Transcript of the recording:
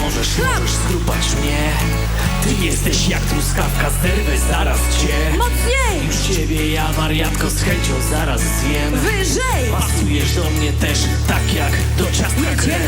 możesz, możesz skrupać mnie Ty jesteś jak truskawka, zerwę zaraz cię Mocniej! Już ciebie ja, wariatko, z chęcią zaraz zjem Wyżej! Pasujesz do mnie też, tak jak do ciastka krem